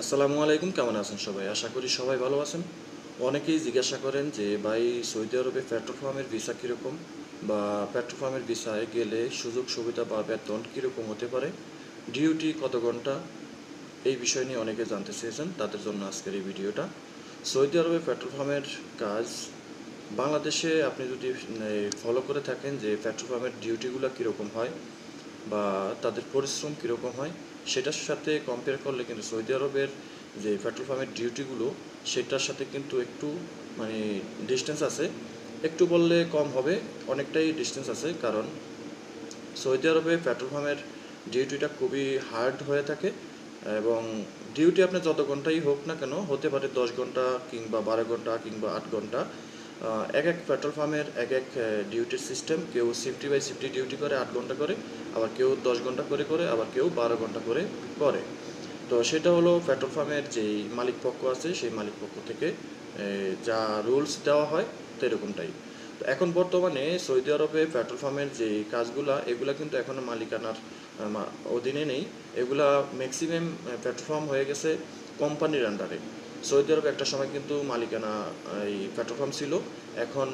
আসসালামু আলাইকুম, কেমন আছেন সবাই? আশা করি সবাই ভালো আছেন। অনেকেই জিজ্ঞাসা করেন যে, ভাই, সৌদি আরবে পেট্রোল ভিসা কীরকম? বা পেট্রোল ভিসায় গেলে সুযোগ, সুবিধা বা বেতন কীরকম হতে পারে? ডিউটি কত ঘণ্টা? এই বিষয় নিয়ে অনেকে জানতে চেয়েছেন তাদের জন্য আজকের এই ভিডিওটা। সৌদি আরবে পেট্রোল কাজ, বাংলাদেশে আপনি যদি ফলো করে থাকেন যে পেট্রোল ডিউটিগুলো কীরকম হয় বা তাদের পরিশ্রম কীরকম হয়? সেটার সাথে কম্পেয়ার করলে কিন্তু সৌদি আরবের যে পেট্রোল পাম্পের ডিউটিগুলো সেটার সাথে কিন্তু একটু মানে ডিস্টেন্স আছে। একটু বললে কম হবে, অনেকটাই ডিস্টেন্স আছে, কারণ সৌদি আরবে পেট্রোল পাম্পের ডিউটিটা খুবই হার্ড হয়ে থাকে এবং ডিউটি আপনার যত ঘন্টাই হোক না কেন, হতে পারে দশ ঘণ্টা কিংবা বারো ঘণ্টা কিংবা আট ঘণ্টা। এক এক পেট্রোল পাম্পের এক এক ডিউটির সিস্টেম কেউ সিফটি বাই সিফটি ডিউটি করে আট ঘণ্টা করে, আবার কেউ দশ ঘণ্টা করে করে, আবার কেউ বারো ঘণ্টা করে করে। তো সেটা হলো পেট্রোল পাম্পের যেই মালিক পক্ষ আছে, সেই মালিক পক্ষ থেকে যা রুলস দেওয়া হয় তো এরকমটাই তো এখন বর্তমানে সৌদি আরবে পেট্রোল পাম্পের যে কাজগুলা, এগুলা কিন্তু এখনও মালিকানার অধীনে নেই। এগুলা ম্যাক্সিমাম পেট্রোল পাম্প হয়ে গেছে কোম্পানির আন্ডারে সৌদি আরবে একটা সময় কিন্তু মালিকানা, এই পেট্রোল ছিল। এখন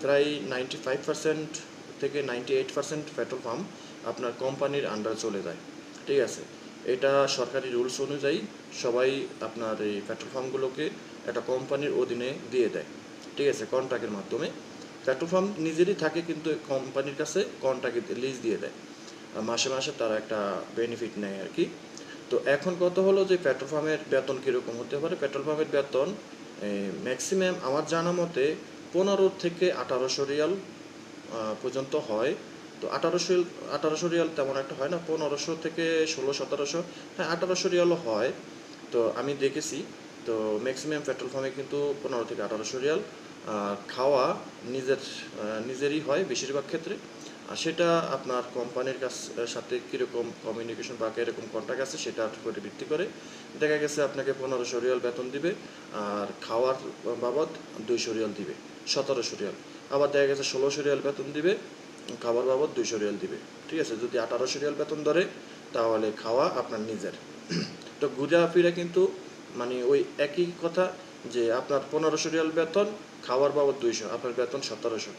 প্রায় নাইনটি ফাইভ পার্সেন্ট থেকে নাইনটি এইট পার্সেন্ট পেট্রোল আপনার কোম্পানির আন্ডারে চলে যায়। ঠিক আছে? এটা সরকারি রুলস অনুযায়ী সবাই আপনার এই পেট্রোল একটা কোম্পানির অধীনে দিয়ে দেয়। ঠিক আছে? কন্ট্রাক্টের মাধ্যমে। পেট্রোল নিজেরই থাকে কিন্তু কোম্পানির কাছে কন্ট্রাক্টে লিজ দিয়ে দেয়। মাসে মাসে তারা একটা বেনিফিট নেয় আর কি। তো এখন কত হলো যে পেট্রোল পাম্পের বেতন কীরকম হতে পারে? পেট্রোল পাম্পের বেতন ম্যাক্সিমাম আমার জানা মতে পনেরো থেকে আঠারোশো রিয়াল পর্যন্ত হয়। তো আঠারোশো আঠারোশো রিয়াল তেমন একটা হয় না, পনেরোশো থেকে ষোলো, সতেরোশো হ্যাঁ আঠারোশো রিয়ালও হয়। তো আমি দেখেছি, তো ম্যাক্সিমাম পেট্রোল পাম্পে কিন্তু পনেরো থেকে আঠারোশো রিয়াল খাওয়া নিজের নিজেরই হয় বেশিরভাগ ক্ষেত্রে। সেটা আপনার কোম্পানির কাছ সাথে কীরকম কমিউনিকেশন বা কীরকম কন্ট্যাক্ট আছে সেটার উপরে ভিত্তি করে দেখা গেছে আপনাকে পনেরোশো রিয়াল বেতন দিবে আর খাওয়ার বাবদ দুইশো রিয়াল দিবে, সতেরোশো রিয়াল। আবার দেখা গেছে ষোলোশো রিয়াল বেতন দিবে খাবার বাবদ দুইশো রিয়াল দিবে। ঠিক আছে, যদি আঠারোশো রিয়াল বেতন ধরে তাহলে খাওয়া আপনার নিজের। তো ঘুরে ফিরে কিন্তু মানে ওই একই কথা যে আপনার পনেরোশো রিয়াল বেতন, খাওয়ার বাবদ দুইশো, আপনার বেতন সতেরোশো।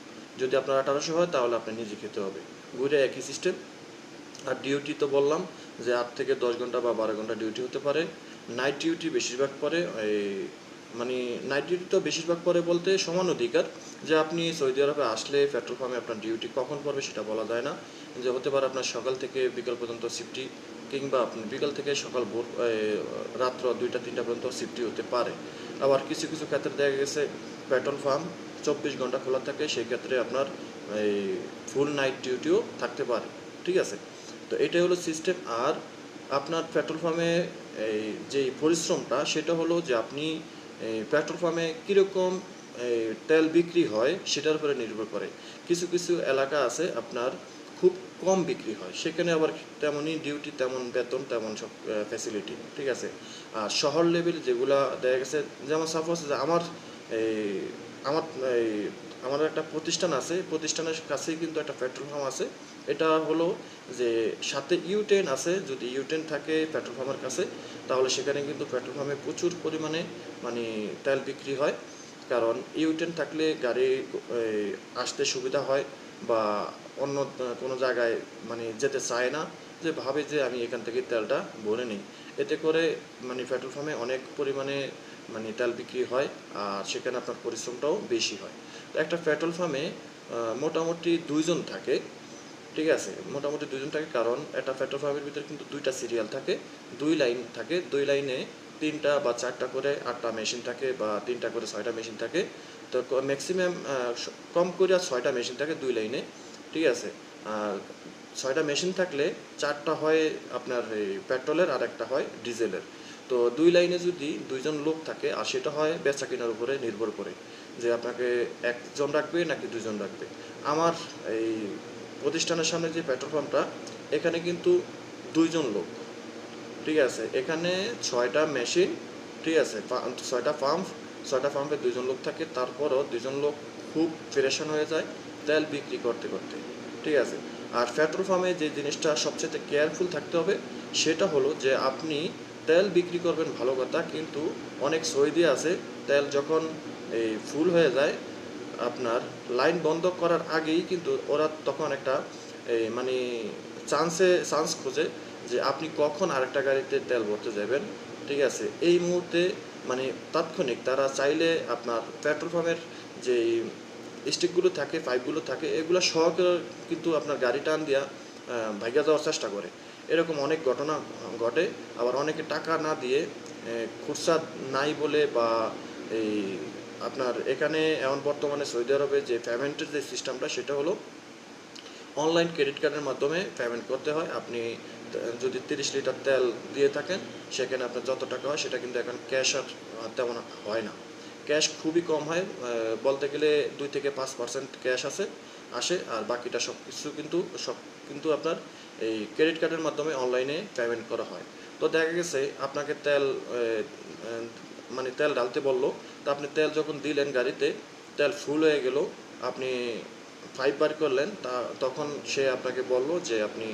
যদি আপনার আঠারোশো হয়, তাহলে আপনার নিজে খেতে হবে। ঘুরে একই সিস্টেম আর ডিউটি তো বললাম যে, আট থেকে দশ ঘণ্টা বা বারো ঘণ্টা ডিউটি হতে পারে। নাইট ডিউটি বেশিরভাগ পরে, এই মানে নাইট ডিউটি তো বেশিরভাগ পরে বলতে সমান অধিকার যে, আপনি সৌদি আরবে আসলে পেট্রোল পাম্পে আপনার ডিউটি কখন পড়বে সেটা বলা যায় না। যে, হতে পারে আপনার সকাল থেকে বিকাল পর্যন্ত সিফটি কিংবা আপনি বিকাল থেকে সকাল ভোর রাত্র দুইটা, তিনটা পর্যন্ত সিফটি হতে পারে। আবার কিছু কিছু ক্ষেত্রে দেখা গেছে পেট্রোল পাম্প চব্বিশ ঘণ্টা খোলা থাকে সেই ক্ষেত্রে আপনার এই ফুল নাইট ডিউটিও থাকতে পারে, ঠিক আছে? তো এটাই হলো সিস্টেম আর আপনার পেট্রোল পাম্পে এই যে পরিশ্রমটা, সেটা হলো যে আপনি পেট্রোল পাম্পে কীরকম তেল বিক্রি হয়, সেটার উপরে নির্ভর করে। কিছু কিছু এলাকা আছে আপনার খুব কম বিক্রি হয়, সেখানে আবার তেমনই ডিউটি তেমন বেতন, তেমন সব ফ্যাসিলিটি ঠিক আছে? আর শহর লেভেল যেগুলা দেখা গেছে, যেমন সাপোজ আমার এই আমার, এই, আমার একটা প্রতিষ্ঠান আছে প্রতিষ্ঠানের কাছেই কিন্তু একটা পেট্রোল পাম্প আছে। এটা হলো যে, সাথে ইউটেন আছে, যদি ইউটেন থাকে পেট্রোল পাম্পের কাছে, তাহলে সেখানে কিন্তু পেট্রোল পাম্পে প্রচুর পরিমাণে মানে তেল বিক্রি হয়। কারণ ইউটেন থাকলে গাড়ি আসতে সুবিধা হয় বা অন্য, কোনো জায়গায় মানে যেতে চায় না, যে ভাবে যে আমি এখান থেকে তেলটা ভরে নিই। এতে করে মানে পেট্রোল পাম্পে অনেক পরিমাণে মানে তেল বিক্রি হয় আর সেখানে আপনার পরিশ্রমটাও বেশি হয়। তো একটা পেট্রোল আহ, মোটামুটি দুইজন থাকে ঠিক আছে? মোটামুটি দুইজন থাকে কারণ একটা পেট্রোল পাম্পের ভিতরে কিন্তু দুইটা সিরিয়াল থাকে দুই লাইন থাকে দুই লাইনে তিনটা বা চারটা করে আটটা মেশিন থাকে বা তিনটা করে ছয়টা মেশিন থাকে। তো ম্যাক্সিমাম কম করে ছয়টা মেশিন থাকে দুই লাইনে ঠিক আছে? আর ছয়টা মেশিন থাকলে চারটা হয় আপনার এই পেট্রোলের আর একটা হয় ডিজেলের। তো দুই লাইনে যদি দুইজন লোক থাকে আর সেটা হয় বেচা কেনার উপরে নির্ভর করে যে আপনাকে একজন রাখবে নাকি দুজন রাখবে। আমার এই প্রতিষ্ঠানের সামনে যে পেট্রোল পাম্পটা, এখানে কিন্তু দুইজন লোক, ঠিক আছে? এখানে ছয়টা মেশিন, ঠিক আছে? ছয়টা পাম্প, ছয়টা পাম্পে দুজন লোক থাকে, তারপরও দুজন লোক খুব ফ্রেশন হয়ে যায় তেল বিক্রি করতে করতে, ঠিক আছে? আর পেট্রোল পাম্পে যে জিনিসটা সবচেয়ে কেয়ারফুল থাকতে হবে, সেটা হলো যে আপনি তেল বিক্রি করবেন ভালো কথা, কিন্তু অনেক সৌদি আছে, তেল যখন এই ফুল হয়ে যায়, আপনার লাইন বন্ধ করার আগেই কিন্তু ওরা তখন একটা এই মানে চান্সে, চান্স খোঁজে যে আপনি কখন আরেকটা গাড়িতে তেল ভরতে যাবেন, ঠিক আছে? এই মুহূর্তে মানে তাৎক্ষণিক তারা চাইলে আপনার পেট্রোল পাম্পের যে স্টিকগুলো থাকে পাইপগুলো থাকে, এগুলো সহকারে কিন্তু আপনার গাড়ি টান দিয়া ভাইগা যাওয়ার চেষ্টা করে। এরকম অনেক ঘটনা ঘটে। আবার অনেকে টাকা না দিয়ে খুরসা নাই বলে বা এই আপনার এখানে, এখন বর্তমানে সৌদি আরবে যে পেমেন্টের যে সিস্টেমটা সেটা হলো অনলাইন ক্রেডিট কার্ডের মাধ্যমে পেমেন্ট করতে হয়। আপনি যদি তিরিশ লিটার তেল দিয়ে থাকেন, সেখানে আপনার যত টাকা হয়, সেটা কিন্তু এখন ক্যাশ আর তেমন হয় না। ক্যাশ খুবই কম হয়। বলতে গেলে দুই থেকে পাঁচ পার্সেন্ট ক্যাশ আছে, আসে। আর বাকিটা সব কিছু কিন্তু সব কিন্তু আপনার এই ক্রেডিট কার্ডের মাধ্যমে অনলাইনে পেমেন্ট করা হয়। তো দেখা গেছে আপনাকে তেল মানে তেল ঢালতে বলল, তো আপনি তেল যখন দিলেন গাড়িতে, তেল ফুল হয়ে গেল, আপনি ফাইভ বার করলেন, তা তখন সে আপনাকে বলল যে আপনি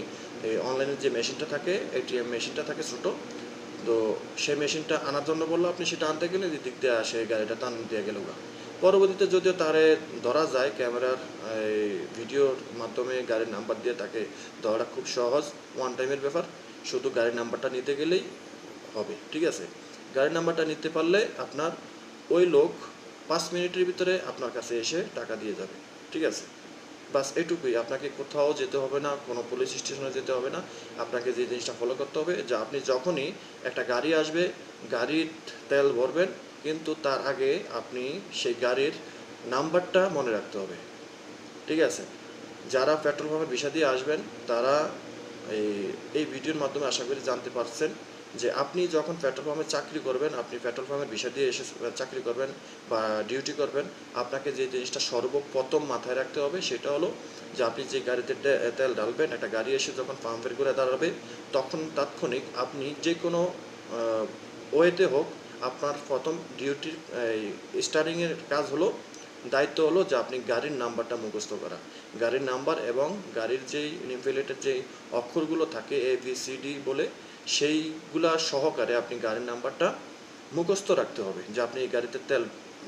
এই অনলাইনে যে মেশিনটা থাকে এটিএম মেশিনটা থাকে ছোটো, তো সেই মেশিনটা আনার জন্য বলল, আপনি সেটা আনতে গেলে দিক দিয়ে আসে, গাড়িটা টান দিয়ে গেল পরবর্তীতে যদিও তারে ধরা যায়, ক্যামেরার ভিডিওর মাধ্যমে গাড়ির নাম্বার দিয়ে তাকে ধরা খুব সহজ ওয়ান টাইমের ব্যাপার। শুধু গাড়ির নাম্বারটা নিতে গেলেই হবে, ঠিক আছে? গাড়ির নাম্বারটা নিতে পারলে আপনার ওই লোক পাঁচ মিনিটের ভিতরে আপনার কাছে এসে টাকা দিয়ে যাবে, ঠিক আছে? বাস এটুকুই, আপনাকে কোথাও যেতে হবে না, কোনো পুলিশ স্টেশনে যেতে হবে না। আপনাকে যে জিনিসটা ফলো করতে হবে, যে আপনি যখনই একটা গাড়ি আসবে, গাড়ির তেল ভরবেন কিন্তু তার আগে আপনি সেই গাড়ির নাম্বারটা মনে রাখতে হবে। ঠিক আছে? যারা পেট্রোল পাম্পের বিষয় দিয়ে আসবেন, তারা এই এই ভিডিওর মাধ্যমে আশা করি জানতে পারছেন যে আপনি যখন পেট্রোল পাম্পে চাকরি করবেন, আপনি পেট্রোল পাম্পের বিষয় দিয়ে এসে চাকরি করবেন বা ডিউটি করবেন, আপনাকে যে জিনিসটা সর্বপ্রথম মাথায় রাখতে হবে সেটা হলো যে আপনি যে গাড়িতে তেল ডালবেন একটা গাড়ি এসে যখন পাম্পের করে দাঁড়াবে, তখন তাৎক্ষণিক আপনি যে কোনো ওয়েতে হোক আপনার প্রথম ডিউটির স্টার্টিংয়ের কাজ হলো, দায়িত্ব হলো যে আপনি গাড়ির নাম্বারটা মুখস্থ করা। গাড়ির নাম্বার এবং গাড়ির যেই নিমপ্লেটের যেই অক্ষরগুলো থাকে এ বি সি ডি বলে, সেইগুলা সহকারে আপনি গাড়ির নাম্বারটা মুখস্থ রাখতে হবে, যে আপনি এই গাড়িতে তেল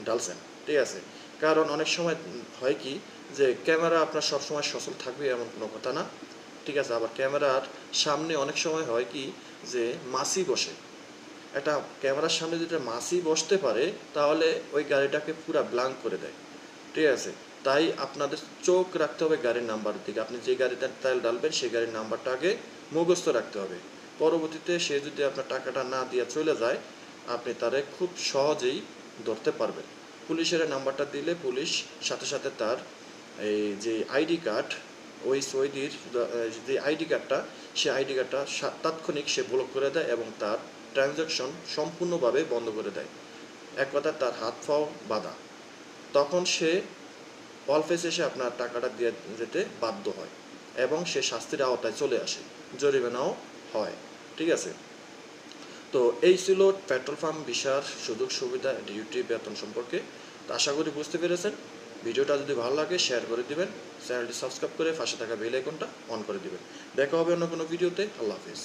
ঢালছেন, ঠিক আছে? কারণ অনেক সময় হয় কি, যে ক্যামেরা আপনার সবসময় সচল থাকবে এমন কোনো কথা না, ঠিক আছে? আবার ক্যামেরার সামনে অনেক সময় হয় কি, যে মাসি বসে একটা ক্যামেরার সামনে যদি মাসি বসতে পারে, তাহলে ওই গাড়িটাকে পুরা ব্লাঙ্ক করে দেয়। ঠিক আছে? তাই আপনাদের চোখ রাখতে হবে গাড়ির নাম্বারের দিকে। আপনি যে গাড়িতে তেল ডালবেন সেই গাড়ির নাম্বারটা আগে মুখস্থ রাখতে হবে। পরবর্তীতে সে যদি আপনার টাকাটা না দিয়ে চলে যায়, আপনি তারে খুব সহজেই ধরতে পারবেন। পুলিশের নাম্বারটা দিলে পুলিশ সাথে সাথে তার এই যে আইডি কার্ড ওই সৌদির যে আইডি কার্ডটা সে আইডি কার্ডটা তাৎক্ষণিক সে ব্লক করে দেয় এবং তার ট্রানজ্যাকশন সম্পূর্ণভাবে বন্ধ করে দেয়। এক কথা তার হাত পাও বাঁধা। তখন সে অল্পেস এসে আপনার টাকাটা দিয়ে যেতে বাধ্য হয় এবং সে শাস্তির আওতায় চলে আসে। জরিমানাও হয়, ঠিক আছে? তো এই ছিল পেট্রোল পাম্প ভিসার সুযোগ, সুবিধা, ডিউটি, বেতন সম্পর্কে। তো আশা করি বুঝতে পেরেছেন। ভিডিওটা যদি ভালো লাগে শেয়ার করে দিবেন। চ্যানেলটি সাবস্ক্রাইব করে পাশে থাকা বেল আইকনটা অন করে দিবেন। দেখা হবে অন্য কোনো ভিডিওতে আল্লাহ হাফিজ।